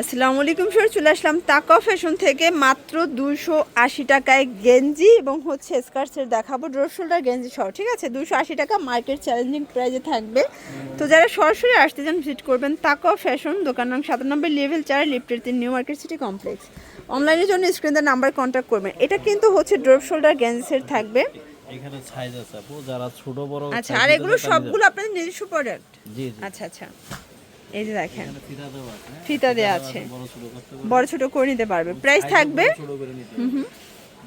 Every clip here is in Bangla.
আসসালামু আলাইকুম স্যার চলে আসলাম তাকা ফ্যাশন থেকে মাত্র দুশো আশি টাকায় গেঞ্জি এবং হচ্ছে স্কার্টসের দেখাবো। ডোর শোল্ডার গেঞ্জি সহ ঠিক আছে? দুশো আশি টাকা মার্কেট চ্যালেঞ্জিং প্রাইজে থাকবে। তো যারা সরাসরি আসতে চান ভিজিট করবেন তাকা ফ্যাশন দোকান নং সাতানব্বই লেভেল চার লিফটের তিন নিউ মার্কেট সিটি কমপ্লেক্স। অনলাইনের জন্য স্ক্রিনের নাম্বার কন্ট্যাক্ট করবেন। এটা কিন্তু হচ্ছে ড্রপ শোল্ডার গেঞ্জি সেট থাকবে। এখানে সাইজ আছে যারা ছোট বড় আচ্ছা আর এগুলো সবগুলো আপনাদের নিজস্ব প্রোডাক্ট জি জি। আচ্ছা আচ্ছা। এই যে দেখেন। ফিতা দেওয়া আছে হ্যাঁ? দেয়া বড় ছোট করে নিতে পারবে। প্রাইস থাকবে বড় ছোট করে নিতে পারবেন।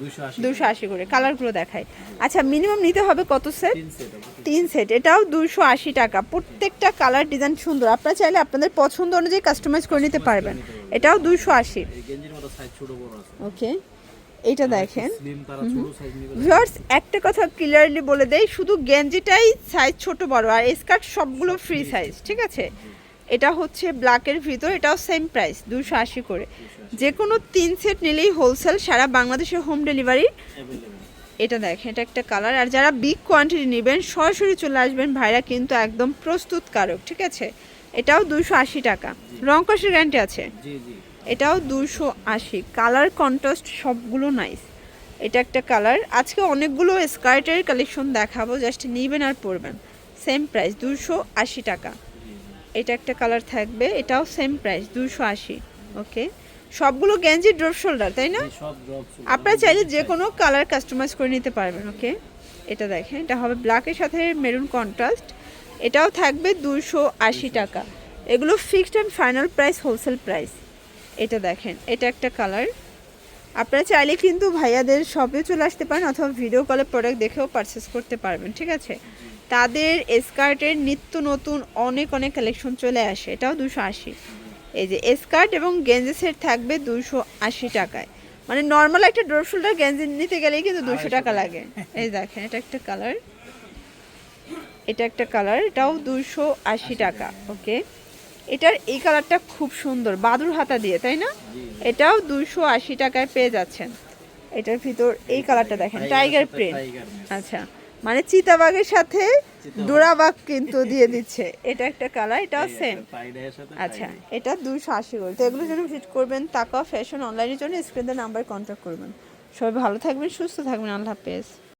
280 দুশো আশি করে। কালারগুলো দেখাই। আচ্ছা মিনিমাম নিতে হবে কত সেট তিন সেট এটাও দুশো আশি টাকা। প্রত্যেকটা কালার ডিজাইন সুন্দর। আপনারা চাইলে আপনাদের পছন্দ অনুযায়ী কাস্টমাইজ করে নিতে পারবেন। এটাও দুশো আশি। ওকে। এইটা দেখেন। ভিউয়ার্স একটা কথা ক্লিয়ারলি বলে দেই শুধু গেঞ্জিটাই সাইজ ছোট বড় আর স্কার্ট সবগুলো ফ্রি সাইজ ঠিক আছে? এটা হচ্ছে ব্ল্যাকের ভিতর এটাও সেম প্রাইস দুশো আশি করে। যে কোনো তিন সেট নিলেই হোলসেল সারা বাংলাদেশে হোম ডেলিভারি এটা দেখেন এটা একটা কালার আর যারা বিগ কোয়ান্টিটি নেবেন সরাসরি চলে আসবেন ভাইরা কিন্তু একদম প্রস্তুতকারক ঠিক আছে? এটাও দুশো আশি টাকা। রং কষের গ্যারান্টি আছে? এটাও দুশো আশি। কালার কন্ট্রাস্ট সবগুলো নাইস এটা একটা কালার আজকে অনেকগুলো স্কার্টের কালেকশন দেখাবো জাস্ট নিবেন আর পরবেন। সেম প্রাইস দুশো আশি টাকা। এটা একটা কালার থাকবে এটাও সেম প্রাইস দুশো আশি ওকে সবগুলো গেঞ্জি ড্রপ শোল্ডার তাই না? ড্রপ আপনারা চাইলে যে কোনো কালার কাস্টমাইজ করে নিতে পারবেন ওকে এটা দেখেন এটা হবে ব্ল্যাকের সাথে মেরুন কন্ট্রাস্ট এটাও থাকবে দুশো আশি টাকা। এগুলো fixed and final price wholesale price এটা দেখেন এটা একটা কালার আপনারা চাইলে কিন্তু ভাইয়াদের শপে চলে আসতে পারেন অথবা ভিডিও কলে প্রোডাক্ট দেখেও পারচেস করতে পারবেন ঠিক আছে? তাদের স্কার্টের নিত্য নতুন অনেক অনেক কালেকশন চলে আসে। এটাও দুশো আশি। এই যে স্কার্ট এবং গেঞ্জি সেট থাকবে দুশো আশি টাকায়। মানে নর্মাল একটা ড্রপ শোল্ডার গেঞ্জি নিতে গেলেই কিন্তু দুশো টাকা লাগে। এই দেখেন এটা একটা কালার এটা একটা কালার এটাও দুশো আশি টাকা ওকে এটার এই কালারটা খুব সুন্দর বাদুর হাতা দিয়ে তাই না? এটাও দুশো আশি টাকায় পেয়ে যাচ্ছেন। এটার ভিতর এই কালারটা দেখেন টাইগার প্রিন্ট আচ্ছা মানে চিতাবাগের সাথে ডোরাবাগ কিন্তু দিয়ে দিচ্ছে। এটা একটা কালার এটাও সেম আচ্ছা এটা দুশো আশি করে তো এগুলোর জন্য ভিজিট করবেন তাকা ফ্যাশন অনলাইনের জন্য স্ক্রিনের নাম্বার কন্ট্যাক্ট করবেন। সবাই ভালো থাকবেন সুস্থ থাকবেন। আল্লাহ হাফেজ।